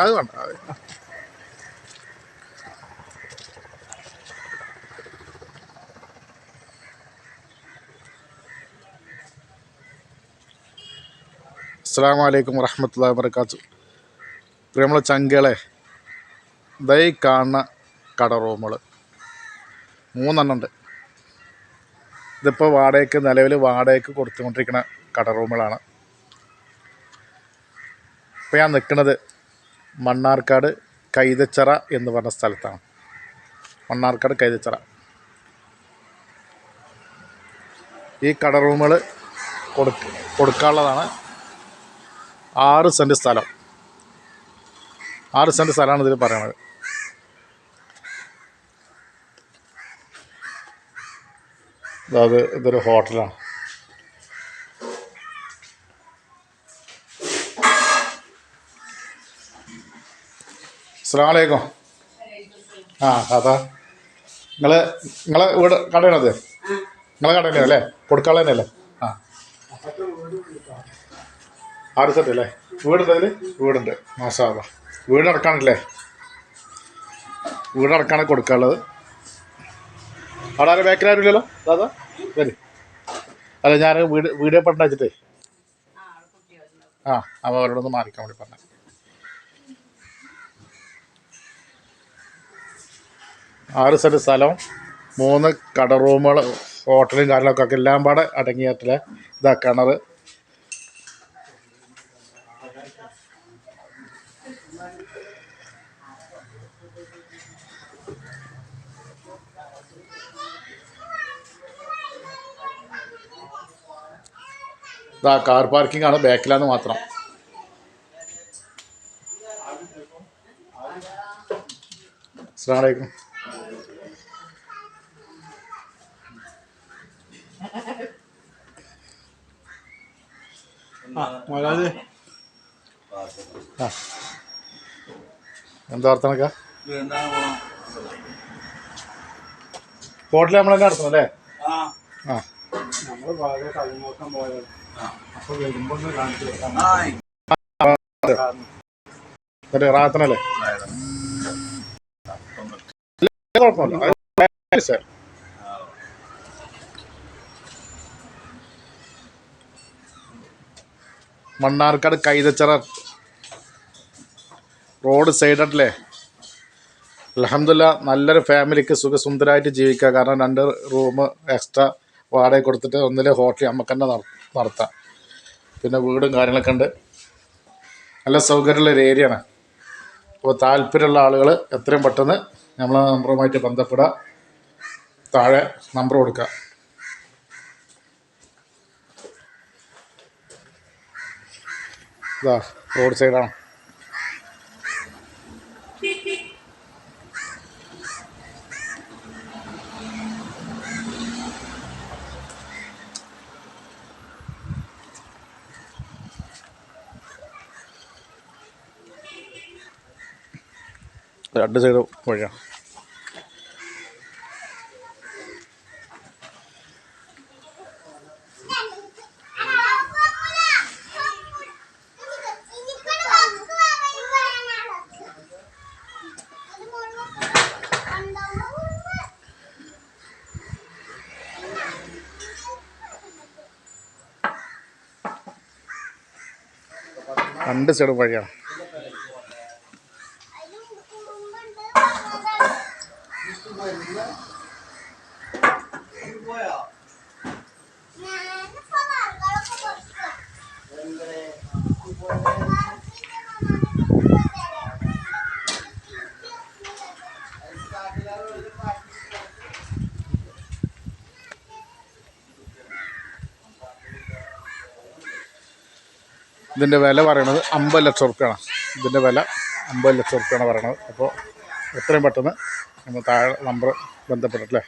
അത് വേണ്ട അത്. അസ്സാം വലൈക്കും വറഹമത്തല്ലാ വർക്കാത്തു പ്രിയമുള്ള ചങ്കളെ ദൈ കാണുന്ന കട റൂമുകൾ. മൂന്നെണ്ണം ഉണ്ട് ഇതിപ്പോൾ വാടകയ്ക്ക് നിലവിൽ വാടകയ്ക്ക് കൊടുത്തുകൊണ്ടിരിക്കുന്ന കട റൂമുകളാണ്. ഇപ്പോൾ ഞാൻ നിൽക്കുന്നത് മണ്ണാർക്കാട് കൈതച്ചറ എന്ന് പറഞ്ഞ സ്ഥലത്താണ്. മണ്ണാർക്കാട് കൈതച്ചറ. ഈ കട റൂമുകൾ കൊടുക്ക കൊടുക്കാനുള്ളതാണ് ആറ് സെന്റ് സ്ഥലം. ആറ് സെന്റ് സ്ഥലമാണ് ഇതിൽ പറയുന്നത് അതായത് ഇതൊരു ഹോട്ടലാണ് അസ്സാം വലൈക്കും ആ അതാ. നിങ്ങൾ നിങ്ങളെ വീട് കടയാണത്? നിങ്ങളെ കട കൊടുക്കാളെ തന്നെ തന്നെയല്ലേ? ആ. ആറ് സെറ്റ് അല്ലേ? വീടുണ്ട് അതിൽ വീടുണ്ട്. മാസാവ വീട് അടക്കാണല്ലേ? വീട് അടക്കാണ് കൊടുക്കാനുള്ളത്. അവിടെ ആരും ബേക്കറി ആരും ഇല്ലല്ലോ? ദാദാ വരി. അല്ല ഞാൻ വീട് വീഡിയോ പെട്ടെന്ന് വെച്ചിട്ടേ ആ അപ്പോൾ അവരോടൊന്ന് മാറിക്കാൻ വേണ്ടി പറഞ്ഞു ആറ് സെന്റ് സ്ഥലം മൂന്ന് കട റൂമുകൾ ഹോട്ടലും കാര്യങ്ങളൊക്കെ എല്ലാം പാടെ അടങ്ങിയിട്ടില്ല ഇതാ കിണർ ഇതാ കാർ പാർക്കിംഗ് ആണ് ബാക്കിലാന്ന് മാത്രം. അസ്സാം വലൈക്കും മുതലാളി ആ എന്താ വർത്തനക്ക ഹോട്ടലിൽ നമ്മൾ തന്നെ നടത്തുന്നു അല്ലേ ആ ആ നമ്മൾ വളരെ കഴിമോക്കം പോയത് അപ്പൊ വരുമ്പോ ഒന്ന് കാണിച്ചു റാത്തനല്ലേ കുഴപ്പമില്ല അത് സാർ മണ്ണാർക്കാട് കൈതച്ചിറ റോഡ് സൈഡല്ലേ അലഹമില്ല നല്ലൊരു ഫാമിലിക്ക് സുഖസുന്ദരമായിട്ട് ജീവിക്കുക. കാരണം രണ്ട് റൂം എക്സ്ട്രാ വാടക കൊടുത്തിട്ട് ഒന്നിലെ ഹോട്ടൽ നമുക്ക് തന്നെ നടത്താം. പിന്നെ വീടും കാര്യങ്ങളൊക്കെ ഉണ്ട്. നല്ല സൗകര്യമുള്ള ഒരു ഏരിയയാണ് അപ്പോൾ താല്പര്യമുള്ള ആളുകൾ എത്രയും പെട്ടെന്ന് നമ്മളെ നമ്പറുമായിട്ട് ബന്ധപ്പെടുക. താഴെ നമ്പർ കൊടുക്കുക. ഇതാ റോഡ് സൈഡാണ്. രണ്ട് സൈഡ് വഴിയാണ്. രണ്ട് സൈഡ് വഴിയാണ്. ഇതിന്റെ വില പറയണത് അമ്പത് ലക്ഷം റുപ്യാണ്. ഇതിന്റെ വില അമ്പത് ലക്ഷം റുപ്യാണ് പറയണത്. അപ്പോൾ എത്രയും പെട്ടെന്ന് നമ്മൾ താഴെ നമ്പർ ബന്ധപ്പെട്ടില്ലേ